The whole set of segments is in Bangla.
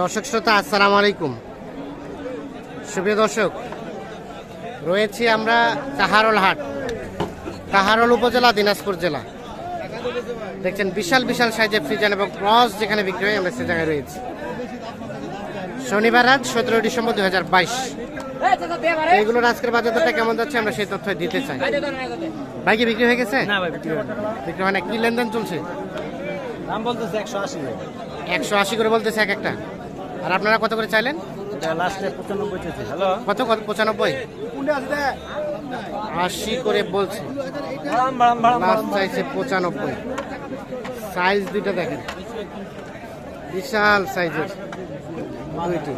দর্শক শ্রোতা আসসালামু আলাইকুম। সুপ্রিয় দর্শক রয়েছি আমরা কাহারল হাট কাহারল উপজেলা দিনাজপুর জেলা। দেখছেন বিশাল বিশাল সাইজের ফ্রিজান এবং ক্রস যেখানে বিক্রি হয় আমরা সে জায়গায় রয়েছি। শনিবার রাত সতেরো ডিসেম্বর দুই হাজার বাইশ। এইগুলোর আজকের বাজার দরটা কেমন যাচ্ছে আমরা সেই তথ্য দিতে চাই। ভাই কি বিক্রি হয়ে গেছে? না ভাই বিক্রি হয় না। কি লেনদেন চলছে? দাম বলতেছে একশো আশি একশো আশি করে বলতেছে এক একটা। আর আপনারা কত করে চাইলেন? লাস্টে পঁচানব্বই হ্যালো কত কত পঁচানব্বই? আশি করে বলছে। লাস্ট চাইছে পঁচানব্বই। সাইজ দুইটা দেখেন। বিশাল সাইজের দুইটি।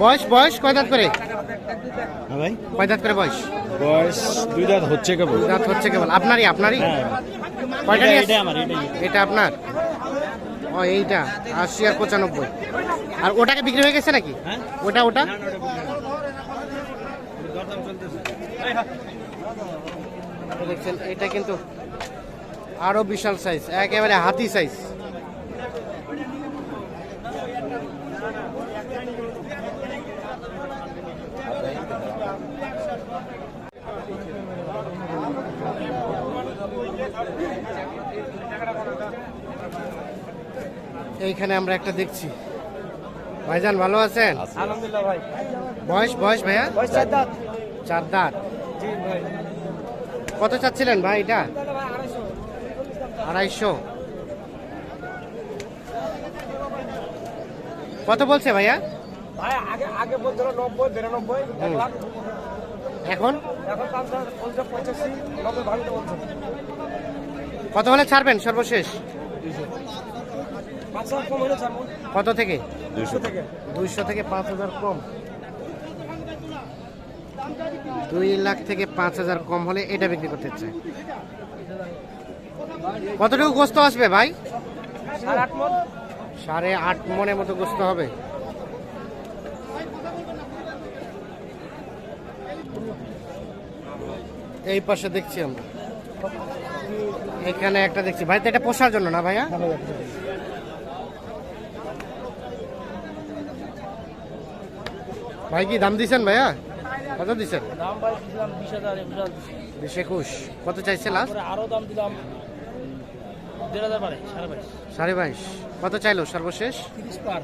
বয়স বয়স কয় দাঁত করে? ভাই। কয় দাঁত করে বয়স? বয়স দুই দাঁত হচ্ছে কেবল। দাঁত হচ্ছে কেবল। আপনারই আপনারই? হ্যাঁ। কয়টা এটা- আমার এটা আপনার? ও এইটা। আশি আর পঁচানব্বই। আর ওটাকে বিক্রি হয়ে গেছে নাকি? হ্যাঁ। ওটা ওটা? দেখছেন এটা কিন্তু আরও বিশাল সাইজ একেবারে হাতি সাইজ এইখানে আমরা একটা দেখছি। ভাইজান ভালো আছেন? আলহামদুলিল্লাহ ভাই। বয়স বয়স ভাইয়া? চার দাঁত। চার দাঁত। কত চাচ্ছিলেন ভাই এটা? আড়াইশো। কত বলছে ভাইয়া? ভাই আগে আগে বলছিল নব্বই বিরানব্বই এক এখন? কত হলে ছাড়বেন সর্বশেষ পাঁচ হাজার কম হলে ছাড়বো কত থেকে? দুশো থেকে। দুইশো থেকে পাঁচ হাজার কম। দুই লাখ থেকে পাঁচ হাজার কম হলে এটা বিক্রি করতে চাই কতটুকু গোস্ত আসবে ভাই? সাড়ে আট মন। সাড়ে আট মনের মতো গোস্ত হবে। এই পাশে দেখছি আমরা। এখানে একটা দেখছি। ভাই তো এটা পোষার জন্য না ভাইয়া? ভাই কি দাম দিছেন ভাইয়া? কত দিছেন? দাম ভাই দিলাম বিশ হাজার একুশ হাজার। বিশ একুশ। কত চাইছে লাস্ট আরও দাম দিলাম দেড় হাজার বাড়ে সাড়ে বাইশ। সাড়ে বাইশ। কত চাইলো সর্বশেষ? তিরিশ পার।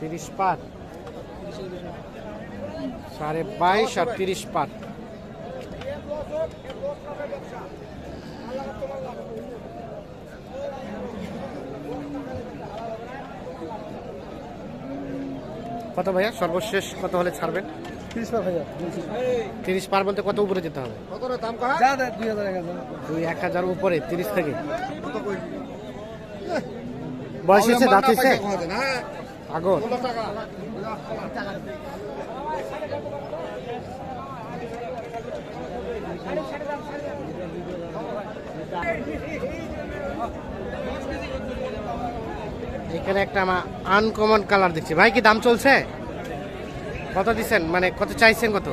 তিরিশ পার। সাড়ে বাইশ আর তিরিশ পার। কত ভাইয়া? সর্বশেষ কত হলে ছাড়বেন? তিরিশ পার ভাইয়া তিরিশ পার। বলতে কত উপরে যেতে হবে? দুই এক হাজার। উপরে তিরিশ থেকে। বয়স হয়েছে দাঁত হয়েছে? আগর এখানে একটা আমার আনকমন কালার দেখছি। ভাই কি দাম চলছে? কত দিচ্ছেন? মানে কত চাইছেন কত?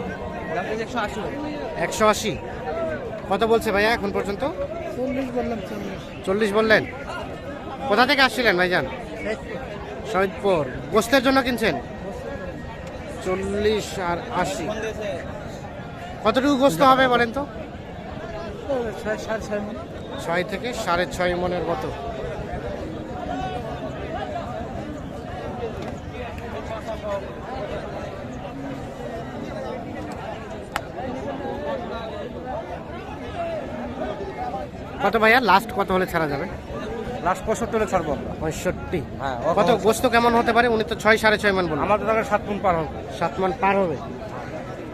একশো আশি। কত বলছে ভাইয়া এখন পর্যন্ত? চল্লিশ বললেন। কোথা থেকে আসছিলেন ভাইজান? শহীদপুর গোস্তের জন্য কিনছেন? চল্লিশ আর আশি। কতটুকু গোস্ত হবে বলেন তো? ছয় থেকে সাড়ে ছয় মনের মতো। কত ভাইয়া? লাস্ট কত হলে ছাড়া যাবে? লাস্ট পঁয়ষট্টি ছাড়বো আমরা। পঁয়ষট্টি? হ্যাঁ কত? গোস্ত কেমন হতে পারে? উনি তো ছয় সাড়ে ছয় মন বলবেন আমার তো তাহলে সাত মন পার হবে। সাত মন পার হবে।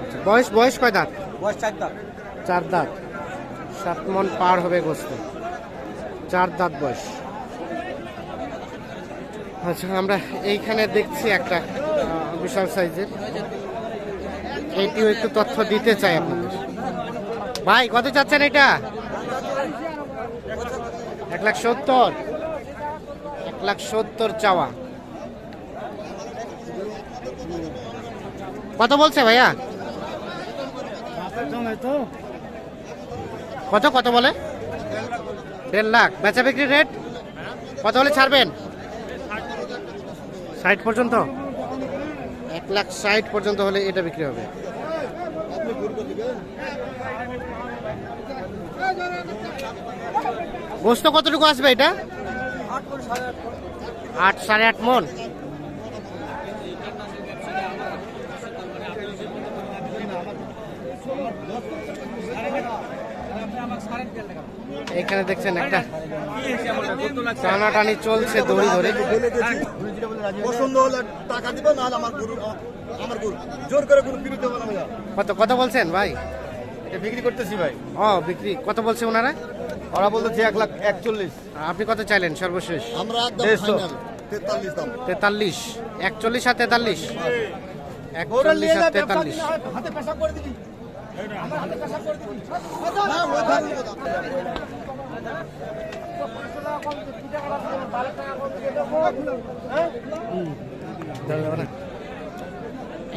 আচ্ছা, বয়স বয়স কয় দাঁত? বয়স চার দাম চার দাঁত। সাত মন পার হবে গোস্ত। চার দাঁত বয়স। আচ্ছা আমরা এইখানে দেখছি একটা বিশাল সাইজের। এইটিও একটু তথ্য দিতে চাই আপনাদের। ভাই কত চাচ্ছেন এটা? লাখ সত্তর। এক লাখ সত্তর চাওয়া। কত বলছে ভাইয়া? কত কত বলে? দেড় লাখ। বেচা বিক্রি রেট কত হলে ছাড়বেন? ষাট পর্যন্ত। এক লাখ ষাট পর্যন্ত হলে এটা বিক্রি হবে। গোস্ত কতটুকু আসবে এটা? আট সাড়ে আট মন। এখানে দেখছেন একটা টানাটানি চলছে দড়ি ধরে। পছন্দ হলে টাকা দিবে না আমার গরু আমার গরু। জোর করে গরু কত কত বলছেন ভাই? বিক্রি করতেছি ভাই। ও বিক্রি। কত বলছে ওনারা? ওরা বলতেছে এক লাখ একচল্লিশ। আপনি কত চাইলেন সর্বশেষ? আমরা তেতাল্লিশ তেতাল্লিশ। একচল্লিশ আর তেতাল্লিশ? একচল্লিশ আর তেতাল্লিশ।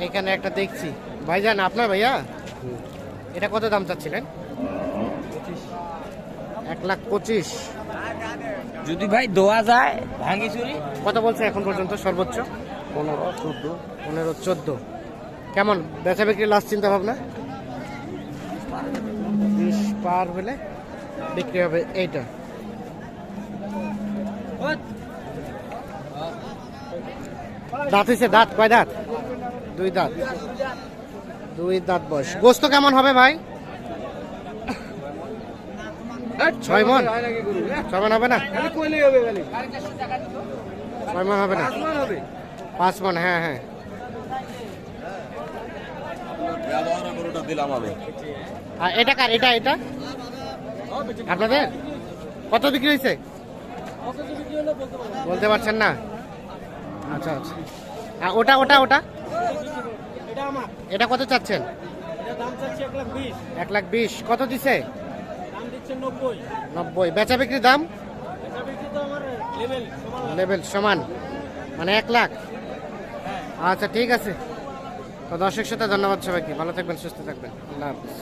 এইখানে একটা দেখছি। ভাইজান আপনার ভাইয়া? এটা কত দাম চাচ্ছিলেন? এক লাখ পঁচিশ। যদি ভাই দোয়া যায় ভাঙ্গি চুরি কত বলছে এখন পর্যন্ত সর্বোচ্চ? পনেরো চোদ্দ। পনেরো চোদ্দ। কেমন? বেচা বিক্রি লাস্ট চিন্তা ভাবনা বিশ পার হলে বিক্রি হবে এইটা। দাঁত হয়েছে দাঁত, কয় দাঁত? দুই দাঁত। দুই দাঁত বয়স। গোস্ত কেমন হবে ভাই? ছয় মন? ছয় মন হবে না? ছয় মন হবে না? পাঁচ মন হ্যাঁ হ্যাঁ। আর এটা কার? এটা এটা? আপনাদের? কত বিক্রি হয়েছে? বলতে পারছেন না? আচ্ছা আচ্ছা। আর ওটা ওটা ওটা? এটা কত চাচ্ছেন? এক লাখ বিশ। কত দিছে? নব্বই। বেচা বিক্রির দাম? লেভেল সমান। মানে এক লাখ? আচ্ছা ঠিক আছে। তো দর্শক সাথে ধন্যবাদ সবাইকে। ভালো থাকবেন সুস্থ থাকবেন। আল্লাহ হাফিজ।